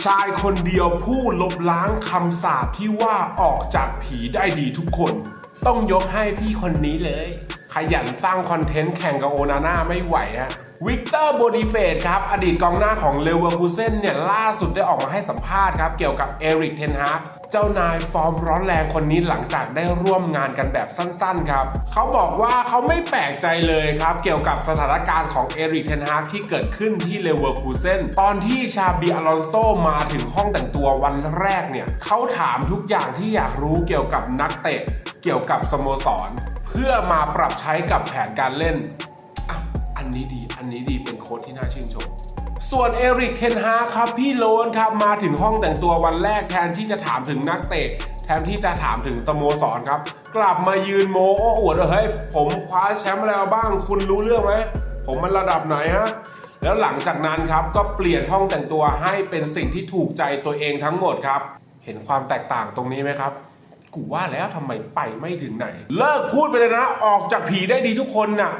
ชายคนเดียวผู้ลบล้างคำสาปที่ว่าออกจากผีได้ดีทุกคน ต้องยกให้พี่คนนี้เลย ขยันสร้างคอนเทนต์แข่งกับโอนาน่าไม่ไหวฮะวิกเตอร์โบดิเฟตครับ อดีตกองหน้าของเลเวอร์คูเซนเนี่ย ล่าสุดได้ออกมาให้สัมภาษณ์ครับ เกี่ยวกับเอริกเทนฮากเจ้านายฟอร์มร้อนแรงคนนี้หลังจากได้ร่วมงานกันแบบสั้นๆครับ เขาบอกว่าเขาไม่แปลกใจเลยครับ เกี่ยวกับสถานการณ์ของเอริกเทนฮากที่เกิดขึ้นที่เลเวอร์คูเซนตอนที่ชาบีอลอนโซมาถึงห้องแต่งตัววันแรกเนี่ยเขาถามทุกอย่างที่อยากรู้เกี่ยวกับนักเตะเกี่ยวกับสโมสร เพื่อมาปรับใช้กับแผนการเล่นอะอันนี้ดี อันนี้ดีเป็นโค้ชที่น่าชื่นชม ส่วนเอริกเทนฮาครับพี่โลนครับมาถึงห้องแต่งตัววันแรกแทนที่จะถามถึงนักเตะแทนที่จะถามถึงสโมสรครับ กลับมายืนโมโอ้อวดเฮ้ยผมคว้าแชมป์อะไรบ้าง คุณรู้เรื่องไหมผมมันระดับไหนฮะแล้วหลังจากนั้นครับก็เปลี่ยนห้องแต่งตัวให้เป็นสิ่งที่ถูกใจตัวเองทั้งหมดครับ เห็นความแตกต่างตรงนี้ไหมครับ กูว่าแล้วทำไมไปไม่ถึงไหน เลิกพูดไปเลยนะ ออกจากผีได้ดีทุกคนน่ะ